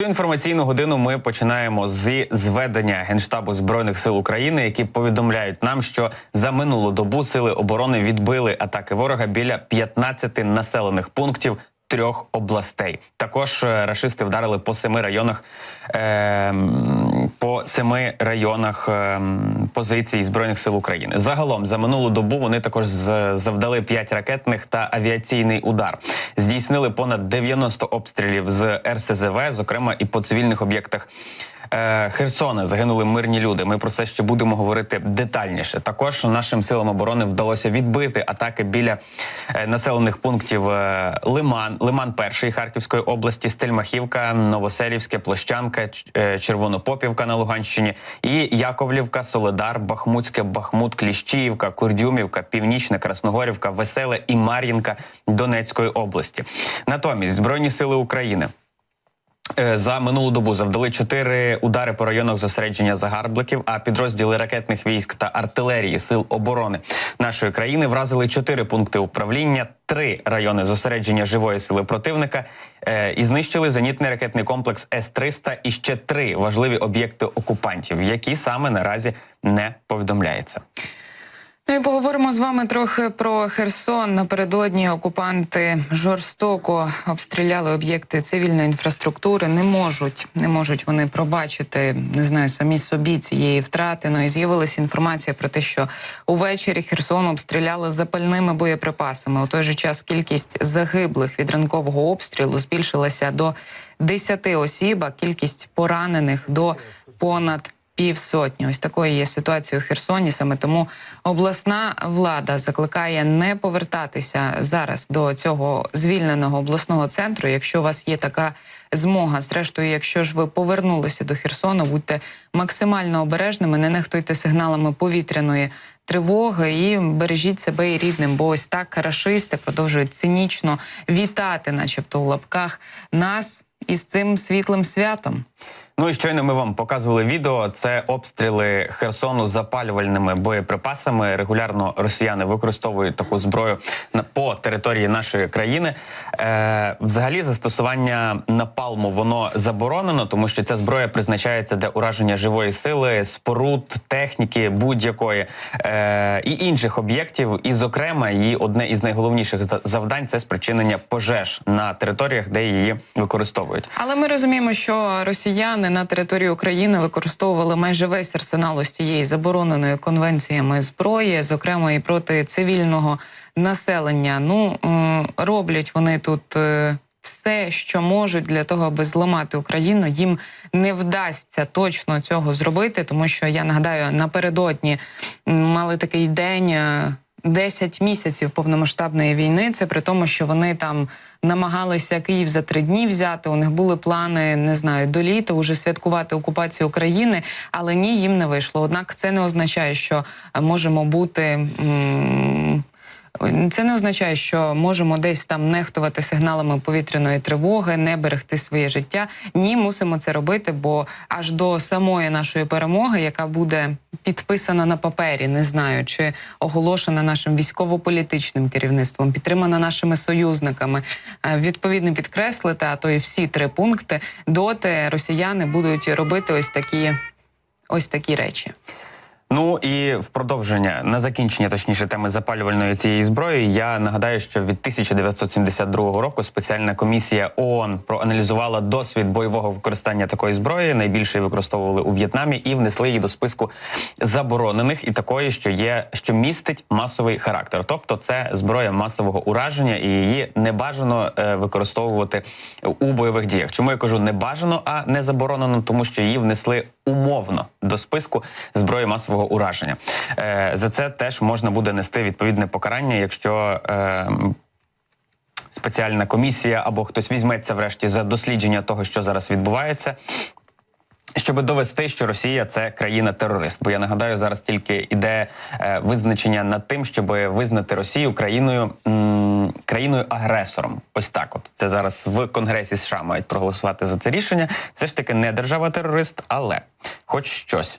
Інформаційну годину ми починаємо зі зведення Генштабу збройних сил України, які повідомляють нам, що за минулу добу сили оборони відбили атаки ворога біля 15 населених пунктів. Трьох областей також е, рашисти вдарили по семи районах е, по семи районах позиції позицій збройних сил України. Загалом за минулу добу вони також завдали 5 ракетних та авіаційний удар. Здійснили понад 90 обстрілів з РСЗВ, зокрема і по цивільних об'єктах. Е, Херсона загинули мирні люди. Ми про це ще будемо говорити детальніше. Також нашим силам оборони вдалося відбити атаки біля е, населених пунктів е, Лиман, Лиман першої Харківської області, Стельмахівка, Новоселівське, Площанка, Червонопопівка на Луганщині і Яковлівка, Соледар, Бахмутське, Бахмут, Кліщіївка, Курдюмівка, Північна, Красногорівка, Веселе і Мар'їнка Донецької області. Натомість Збройні сили України. Е, За минулу добу завдали чотири удари по районах зосередження загарбників. А підрозділи ракетних військ та артилерії сил оборони нашої країни вразили чотири пункти управління, три райони зосередження живої сили противника е, і знищили зенітний ракетний комплекс С-300 і ще три важливі об'єкти окупантів, які саме наразі не повідомляється. Ну і поговоримо з вами трохи про Херсон. Напередодні окупанти жорстоко обстріляли об'єкти цивільної інфраструктури. Не можуть, не можуть вони пробачити, не знаю, самі собі цієї втрати. Ну і з'явилася інформація про те, що увечері Херсон обстріляли запальними боєприпасами. У той же час кількість загиблих від ранкового обстрілу збільшилася до 10 осіб, а кількість поранених до понад півсотні. Ось такою є ситуація у Херсоні. Саме тому обласна влада закликає не повертатися зараз до цього звільненого обласного центру. Якщо у вас є така змога, зрештою, якщо ж ви повернулися до Херсону, будьте максимально обережними, не нехтуйте сигналами повітряної. Тривоги і бережіть себе і рідним, бо ось так рашисти продовжують цинічно вітати, начебто у лапках, нас із цим світлим святом. Ну і щойно ми вам показували відео. Це обстріли Херсону запалювальними боєприпасами. Регулярно росіяни використовують таку зброю на по території нашої країни. Е, взагалі, застосування напалму воно заборонено, тому що ця зброя призначається для ураження живої сили, споруд, техніки будь-якої е, і інших об'єктів. І, зокрема, її одне із найголовніших за- завдань це спричинення пожеж на територіях, де її використовують. Але ми розуміємо, що росіяни на території України використовували майже весь арсенал ось цієї забороненої конвенціями зброї, зокрема і проти цивільного населення. Ну е, роблять вони тут. е, Все, що можуть для того, аби зламати Україну, їм не вдасться точно цього зробити, тому що я нагадаю, напередодні мали такий день е, 10 місяців повномасштабної війни. Це при тому, що вони там намагалися Київ за три дні взяти. У них були плани, не знаю, до літа уже святкувати окупацію України, але ні, їм не вийшло. Однак це не означає, що е, можемо бути. м, це не означає, що можемо десь там нехтувати сигналами повітряної тривоги, не берегти своє життя. Ні, мусимо це робити, бо аж до самої нашої перемоги, яка буде підписана на папері, не знаю, чи оголошена нашим військово-політичним керівництвом, підтримана нашими союзниками, е, відповідно підкреслити, а то і всі три пункти, доти росіяни будуть робити ось такі, ось такі речі. Ну і в продовження на закінчення, точніше, теми запалювальної цієї зброї. Я нагадаю, що від 1972 року спеціальна комісія ООН проаналізувала досвід бойового використання такої зброї. Найбільше використовували у В'єтнамі і внесли її до списку заборонених і такої, що є, що містить масовий характер. Тобто, це зброя масового ураження, і її не бажано е, використовувати у бойових діях. Чому я кажу не бажано, а не заборонено, тому що її внесли умовно до списку зброї масового ураження. Е, за це теж можна буде нести відповідне покарання, якщо. Е, Спеціальна комісія або хтось візьметься врешті за дослідження того, що зараз відбувається, Щоб довести, що Росія це країна-терорист, бо я нагадаю, зараз тільки іде е, визначення над тим, щоб визнати Росію країною країною агресором. Ось так, от це зараз в Конгресі США мають проголосувати за це рішення. Все ж таки не держава-терорист, але хоч щось.